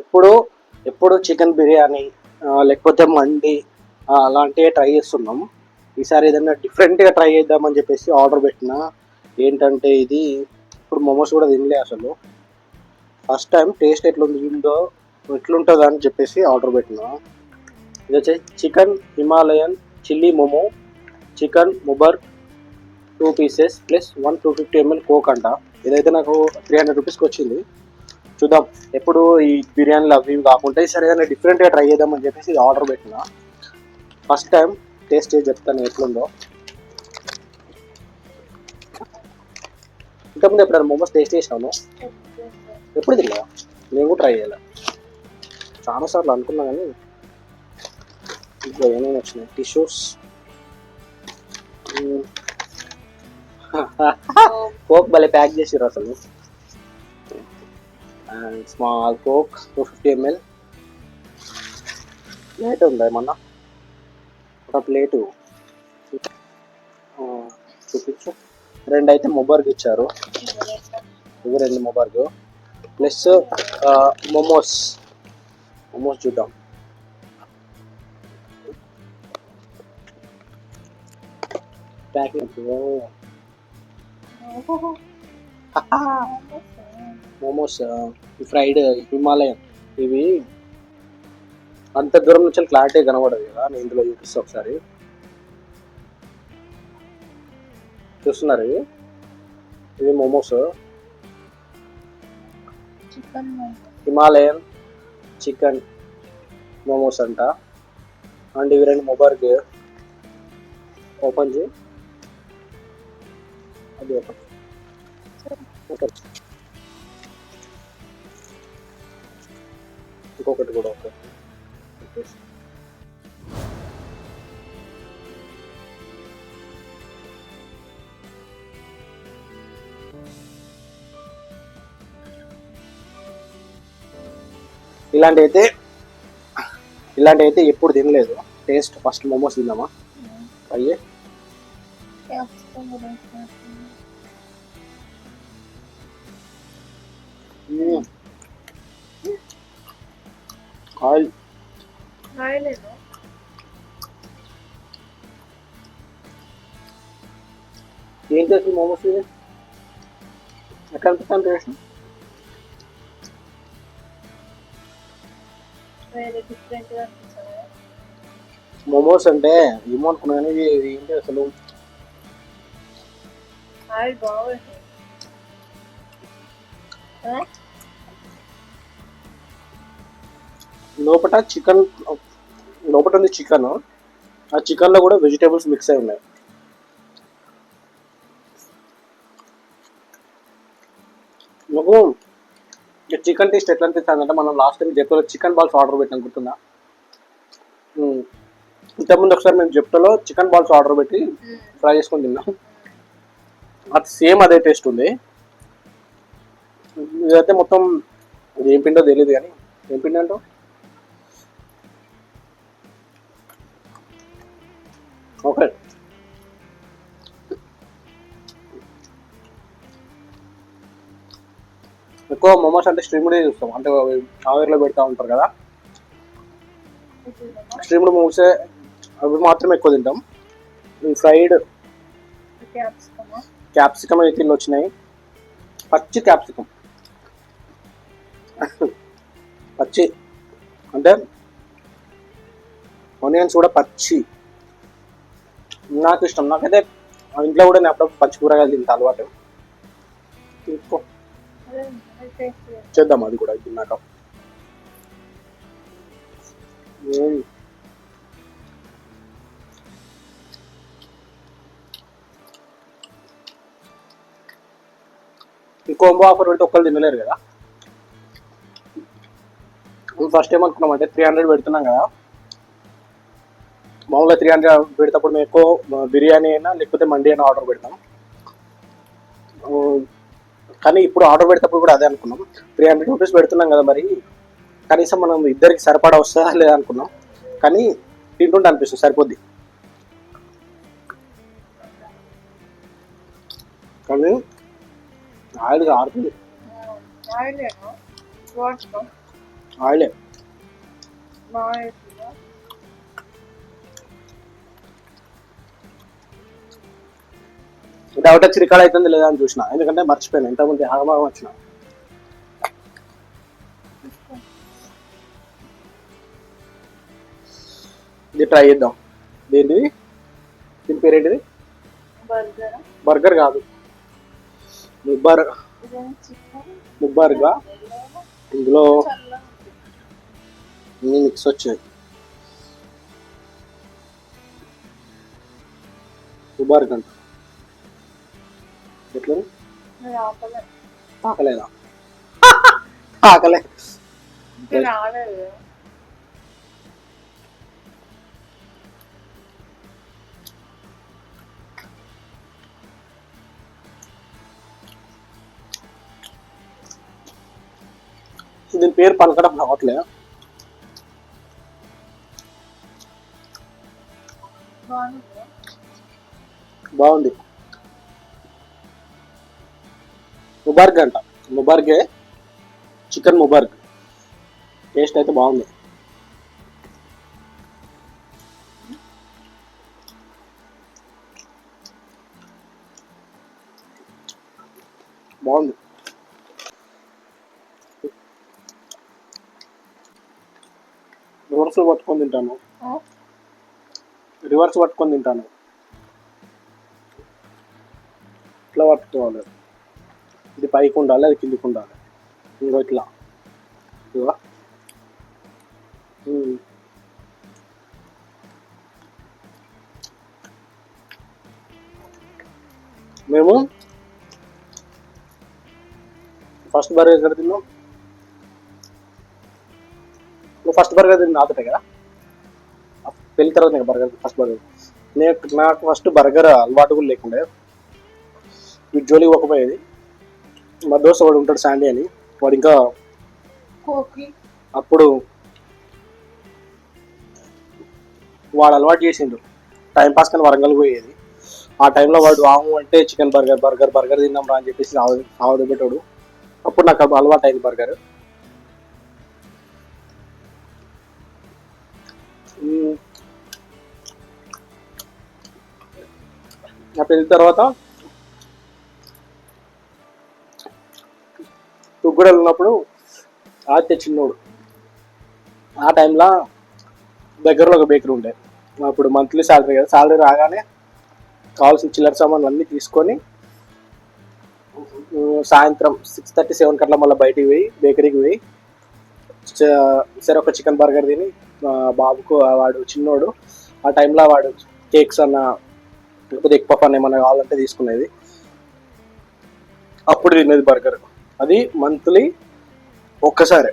ఎప్పుడు ఎప్పుడు చికెన్ బిర్యానీ లేకపోతే మండి అలాంటివి ట్రై చేస్తున్నాం. ఈసారి ఏదైనా డిఫరెంట్గా ట్రై చేద్దామని చెప్పేసి ఆర్డర్ పెట్టిన ఏంటంటే ఇది ఇప్పుడు మోమోస్ కూడా తినలే అసలు. ఫస్ట్ టైం టేస్ట్ ఎట్లుందో ఎట్లుంటుందో అని చెప్పేసి ఆర్డర్ పెట్టిన. ఇది వచ్చేసి chicken Himalayan chilli momo chicken ముబర్ two pieces plus one two fifty ML Coke అంట. ఇదైతే నాకు త్రీ హండ్రెడ్ రూపీస్కి వచ్చింది. చూద్దాం. ఎప్పుడు ఈ బిర్యానీలు అవి కాకుండా ఈసారి ఏదైనా డిఫరెంట్గా ట్రై చేద్దామని చెప్పేసి ఇది ఆర్డర్ పెట్టిన. ఫస్ట్ టైం టేస్ట్ చేసి చెప్తాను ఎట్లుందో. ఇంతకుముందు ఎప్పుడైనా మోమోస్ టేస్ట్ చేసినాను ఎప్పుడు తిన్నా నేను కూడా ట్రై చేయాలి? చాలా సార్లు అనుకున్నా కానీ ఇంకా ఏమేమి వచ్చినాయి? టిష్యూస్ కోక్ భలే ప్యాక్ చేసిర్రు అసలు. And small Coke two fifty ML. Plate ఉందా ఏమన్నా? ఒక ప్లేటు. చూపించు. రెండు అయితే మొబర్గ్ ఇచ్చారు. ఇవి రెండు మొబర్గ్ ప్లస్ మోమోస్. మోమోస్ చూద్దాం. ప్యాకింగ్ మోమోస్. ఫ్రైడ్ హిమాలయన్ ఇవి అంత దూరం నుంచి క్లారిటీ కనబడదు కదా నేను ఇందులో చూపిస్తా ఒకసారి. చూస్తున్నారు ఇవి? ఇవి మోమోస్. హిమాలయన్ చికెన్ మోమోస్ అంట. అండ్ ఇవి రెండు మొబైల్కి ఓపెన్ చేయి. అది ఓపెన్ ఓకే ఇంకొకటి కూడా ఓకే ఇలాంటి అయితే ఇలాంటి అయితే ఎప్పుడు తినలేదు. టేస్ట్ ఫస్ట్ మోమోస్ తిందామా? అయ్యే. ఆయిల్ రాయలేదు ఏం చేసి మోమోస్ ఇది ఎక్కడ అనిపిస్తాను టేస్ట్ మోమోస్ అంటే ఏమో అనుకున్నా కానీ ఇది ఇది ఏంటి అసలు? ఆయిల్ బాగుంది లోపల చికెన్ లోపల ఉంది చికెన్. ఆ చికెన్లో కూడా వెజిటేబుల్స్ మిక్స్ అయి ఉన్నాయి. నాకు చికెన్ టేస్ట్ ఎట్లా అనిపిస్తుంది అంటే మనం లాస్ట్ టైం జెప్టోలో చికెన్ బాల్స్ ఆర్డర్ పెట్టాం గుర్తుందా? ఇంతకుముందు ఒకసారి మేము జెప్టోలో చికెన్ బాల్స్ ఆర్డర్ పెట్టి ఫ్రై చేసుకొని తిన్నాం. అది సేమ్ అదే టేస్ట్ ఉంది. ఇదైతే మొత్తం ఇది ఏం పిండో తెలియదు కానీ ఏం పిండి అంటావు? ఓకే ఎక్కువ మోమోస్ అంటే స్ట్రీమ్డే చూస్తాం. అంటే అవి ఆవిరిలో పెడతా ఉంటారు కదా. స్ట్రీమ్డ్ మోమోసే అవి మాత్రమే ఎక్కువ తింటాం. ఫ్రైడ్ క్యాప్సికమ్ అయితే ఇల్లు వచ్చినాయి. పచ్చి క్యాప్సికమ్ పచ్చి అంటే ఆనియన్స్ కూడా పచ్చి. నాకు ఇష్టం. నాకైతే ఇంట్లో కూడా నేను అప్పుడప్పుడు పచ్చి కూరగాయలు తింటా అలవాటు. తీసుకో చేద్దాం అది కూడా తిన్నాక ఇంకో ఈ కోంబో ఆఫర్ పెడితే ఒక్కరు తినలేరు కదా. ఫస్ట్ ఏం అనుకున్నాం అంటే త్రీ హండ్రెడ్ పెడుతున్నాం కదా. మామూలుగా త్రీ హండ్రెడ్ పెడేటప్పుడు మేము ఎక్కువ బిర్యానీ అయినా లేకపోతే మండి అయినా ఆర్డర్ పెడతాం కానీ ఇప్పుడు ఆర్డర్ పెడేటప్పుడు కూడా అదే అనుకున్నాం. త్రీ హండ్రెడ్ రూపీస్ పెడుతున్నాం కదా మరి. కనీసం మనం ఇద్దరికి సరిపడా వస్తుందా లేదా అనుకున్నాం. కానీ తింటుంటే అనిపిస్తుంది సరిపోద్ది. కానీ ఆయిల్ ఆడుతుంది ఆయిల్ డౌట్ వచ్చి రికార్డ్ అవుతుంది లేదా అని చూసిన. ఎందుకంటే మర్చిపోయాను. ఇంతకుముందు ఆగమాగం వచ్చిన. ఇది ట్రై చేద్దాం. ఏంటిది దీని పేరు ఏంటిది బర్గర్ కాదు. ముబ్బర్. ముబ్బర్గా. ఇందులో మిక్స్ వచ్చాయి. ముబార్క్ అంట ఎట్లా తాకలేదా తాకలే దీని పేరు పలకడం రావట్లే బాగుంది. ముబార్గ్ అంట. ముబార్గే చికెన్ ముబార్గ్ టేస్ట్ అయితే బాగుంది. బాగుంది. రివర్స్ పట్టుకొని తింటాను? రివర్స్ పట్టుకొని తింటాను. ఇట్లా పట్టుకోవాలి. పైకి ఉండాలి అది కిందికి ఉండాలి. ఇంకో ఇట్లా. మేము ఫస్ట్ బర్గర్ ఎక్కడ తిన్నాం? నువ్వు ఫస్ట్ బర్గర్ తిన్న ఆదుటే కదా? పెళ్ళి తర్వాత నీకు బర్గర్ ఫస్ట్ బర్గర్. నేను నాకు ఫస్ట్ బర్గర్ అలవాటు కూడా లేకుండే. వీటి జోలికి పోకపోయేది. మా దోశ వాడు ఉంటాడు శాండీ అని. వాడు ఇంకా అప్పుడు వాడు అలవాటు చేసిండు. టైం పాస్ కానీ వరంగల్ పోయేది. ఆ టైంలో వాడు ఆము అంటే చికెన్ బర్గర్ బర్గర్ బర్గర్ తిందాం రా అని చెప్పేసి ఆవుడు పెట్టాడు అప్పుడు నాకు అలవాటు అయింది బర్గర్ నా పెళ్ళి తర్వాత తుగ్గుడలు ఉన్నప్పుడు ఆత్య చిన్నోడు. ఆ టైంలో దగ్గరలో ఒక బేకరీ ఉండే. అప్పుడు మంత్లీ శాలరీ కదా. శాలరీ రాగానే కావాల్సిన చిల్లర సామాన్లు అన్నీ తీసుకొని సాయంత్రం సిక్స్ థర్టీ సెవెన్ కట్లా మళ్ళీ బయటికి పోయి బేకరీకి పోయి సరే ఒక చికెన్ బర్గర్ తిని బాబుకు వాడు చిన్నోడు ఆ టైంలో వాడు కేక్స్ అన్న లేకపోతే ఎగ్ పఫ్ అన్న ఏమన్నా కావాలంటే తీసుకునేది. అప్పుడు తినేది బర్గర్. అది మంత్లీ ఒక్కసారి.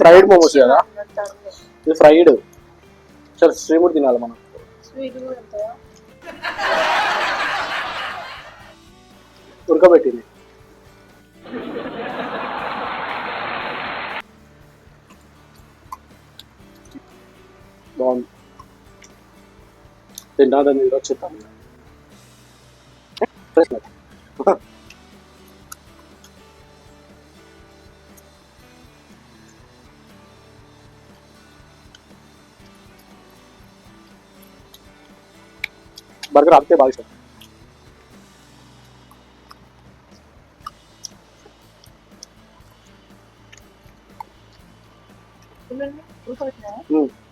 ఫ్రైడ్ మోమోస్ కదా. ఇది ఫ్రైడ్. సరే శ్రీముడు తినాలి మనం. ఉడకబెట్టింది. బాగుంది తింటాదని ఈరోజు చెప్తాను బర్గర్ అంతే బాగా ఇష్టం ఇవన్నీ ఉడకబెట్టినాయా ఉమ్. మళ్ళీ ఎన్నట్లా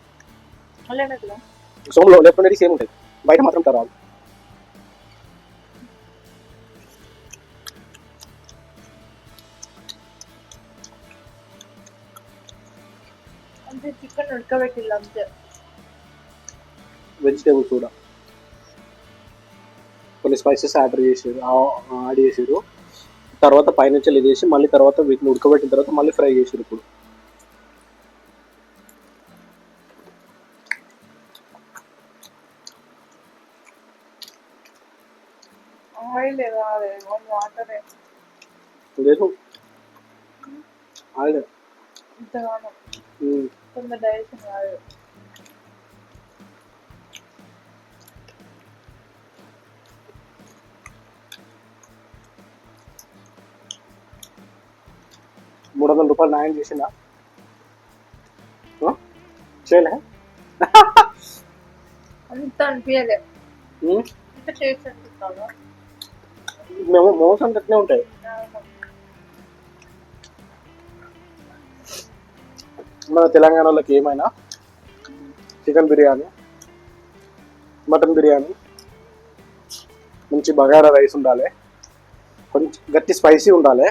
సోమ్లో లెఫ్ట్ అనేది సేమ్ ఉంటుంది. బయట మాత్రం చికెన్ ఉడకబెట్టిల్లు అంతే. వెజిటేబుల్స్ కూడా. కొన్ని స్పైసెస్ ఆర్డర్ చేసారు యాడ్ చేసారు. తర్వాత పైనుంచి ఇది చేసి మళ్ళీ తర్వాత వీటిని ఉడకబెట్టిన తర్వాత మళ్ళీ ఫ్రై చేసారు ఇప్పుడు. లేదు. ఆగలేదు ఇంతగానో. కొంత డైరెక్షన్ మూడు వందల రూపాయలు నాయం చేసిందా? చేయలే? అంత అనిపించలే మేము మోసం అట్లే ఉంటాయి. మన తెలంగాణ వాళ్ళకి ఏమైనా చికెన్ బిర్యానీ మటన్ బిర్యానీ మంచి బగారా రైస్ ఉండాలి కొంచెం గట్టి స్పైసీ ఉండాలి.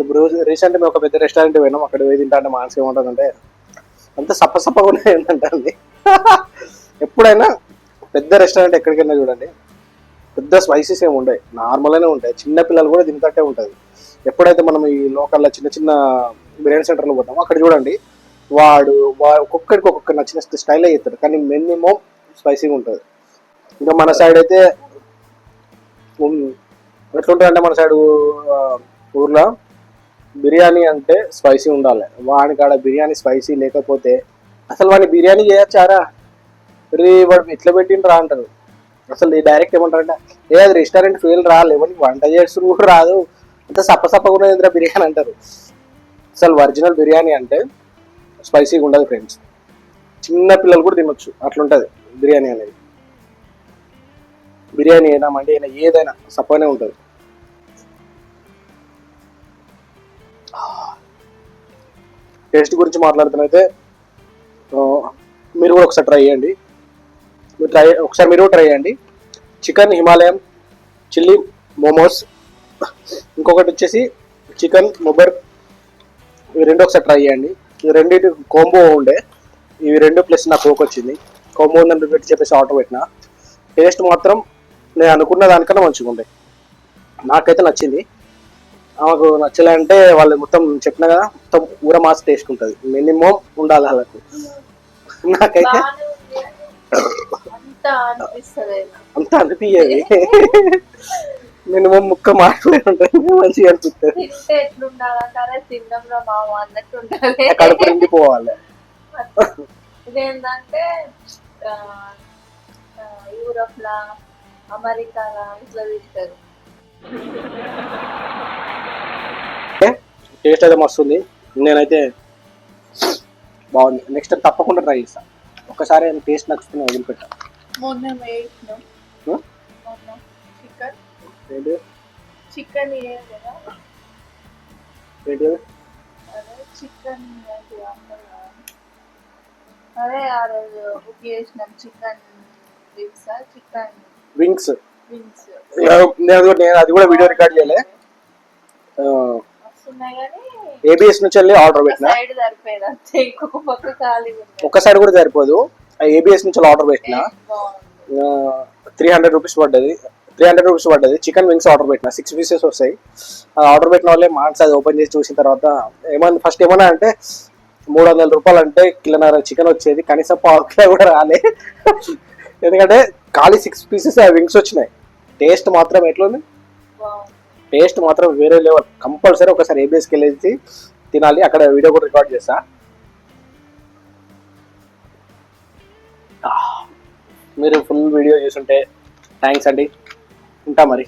ఇప్పుడు రీసెంట్ మేము ఒక పెద్ద రెస్టారెంట్ పోయినాం అక్కడ పోయి తింటా అంటే మానసిక ఏముంటుందంటే అంత సప్ప సప్పగా ఉన్నాయి ఏంటంటే అండి ఎప్పుడైనా పెద్ద రెస్టారెంట్ ఎక్కడికైనా చూడండి పెద్ద స్పైసెస్ ఏమి ఉండవు నార్మల్గానే ఉంటాయి చిన్నపిల్లలు కూడా తింటట్టే ఉంటుంది. ఎప్పుడైతే మనం ఈ లోకల్లో చిన్న చిన్న బిర్యానీ సెంటర్లో పోతామో అక్కడ చూడండి వాడు వా ఒక్కొక్కడికి ఒక్కొక్క నచ్చిన స్టైల్ చేస్తాడు. కానీ మినిమం స్పైసీగా ఉంటుంది. ఇంకా మన సైడ్ అయితే ఉమ్, ఎట్లుంటుందంటే మన సైడ్ ఊర్లో బిర్యానీ అంటే స్పైసీ ఉండాలి. వాడి కాడ బిర్యానీ స్పైసీ లేకపోతే అసలు వాడిని బిర్యానీ చేయొచ్చారా? రే వాడు ఎట్లా పెట్టిండ్రా అంటారు. అసలు డైరెక్ట్ ఏమంటారంటే ఏ అది రెస్టారెంట్ ఫెయిల్ రా వంట చేస్తూ కూడా రాదు. అంత సప్ప సప్పగా ఉన్నది బిర్యానీ అంటారు. అసలు ఒరిజినల్ బిర్యానీ అంటే స్పైసీగా ఉండదు ఫ్రెండ్స్. చిన్న పిల్లలు కూడా తినొచ్చు అట్లుంటుంది బిర్యానీ అనేది. బిర్యానీ అయినా మండి అయినా ఏదైనా సప్పగానే ఉంటుంది. టేస్ట్ గురించి మాట్లాడుతున్నైతే మీరు కూడా ఒకసారి ట్రై చేయండి. మీరు ట్రై ఒకసారి మీరు ట్రై చేయండి. చికెన్ హిమాలయం చిల్లీ మోమోస్ ఇంకొకటి వచ్చేసి చికెన్ మొబర్ ఇవి రెండు ఒకసారి ట్రై చేయండి. ఇవి రెండింటి కాంబో ఉండే. ఇవి రెండు ప్లస్ నాకు కోక్ వచ్చింది. కాంబో ఉందని పెట్టి చెప్పేసి ఆర్డర్ పెట్టిన. టేస్ట్ మాత్రం నేను అనుకున్న దానికన్నా మంచిగా ఉండే. నాకైతే నచ్చింది. ఆమెకు నచ్చలే అంటే వాళ్ళు మొత్తం చెప్పిన కదా మొత్తం ఊర మాస్ టేస్ట్ ఉంటుంది. మినిమం ఉండాలి వాళ్ళకు. నాకైతే అంత అనిపించేది మినిమం ముక్క మాటలే ఉంటుంది. మంచిగా అనిపిస్తుంది కడుపు నిండిపోవాలి ఇదేంటంటే యూరోప్ లా అమెరికాలా ఇట్లా తింటారు. టేస్ట్ అయితే మస్తు ఉంది. నేనైతే బాగుంది. నెక్స్ట్ టైం తప్పకుండా ట్రై చేస్తాను ఒకసారి టేస్ట్ నచ్చుతున్నా వదిలిపెట్టా మొన్న ఏంటి చికెన్ కదా. ఏంటి అదే చికెన్. అదే ఆ రోజు బుక్ చేసినాం chicken wings chicken wings. Wings. నేను అది కూడా- వీడియో రికార్డ్ చేయలే. వస్తున్నాయి కానీ ఏబిఎస్ నుంచి వెళ్ళి ఆర్డర్ పెట్టిన? సైడ్ సరిపోయేది అంతే ఇంకొక పక్క ఖాళీ ఉంది ఒక్క సైడ్ కూడా సరిపోదు. ఏబిఎస్ నుంచి ఆర్డర్ పెట్టిన? త్రీ హండ్రెడ్ రూపీస్ పడ్డది. త్రీ హండ్రెడ్ రూపీస్ పడ్డది. చికెన్ వింగ్స్ ఆర్డర్ పెట్టిన. సిక్స్ పీసెస్ వస్తాయి. ఆర్డర్ పెట్టిన వాళ్ళే మాన్స్ అది ఓపెన్ చేసి చూసిన తర్వాత ఏమన్నా ఫస్ట్ ఏమన్నా అంటే మూడు వందల రూపాయలు అంటే కిలోన్నర చికెన్ వచ్చేది. కనీసం పావు కిలో కూడా రాలే. ఎందుకంటే ఖాళీ సిక్స్ పీసెస్ ఆ వింగ్స్ వచ్చినాయి. టేస్ట్ మాత్రం ఎట్లుంది? టేస్ట్ మాత్రం వేరే లెవెల్ కంపల్సరీ ఒకసారి ఏబిఎస్కి వెళ్ళేసి తినాలి. అక్కడ వీడియో కూడా రికార్డ్ చేస్తా. మీరు ఫుల్ వీడియో చూసుంటే థ్యాంక్స్ అండి. ఉంటా మరి.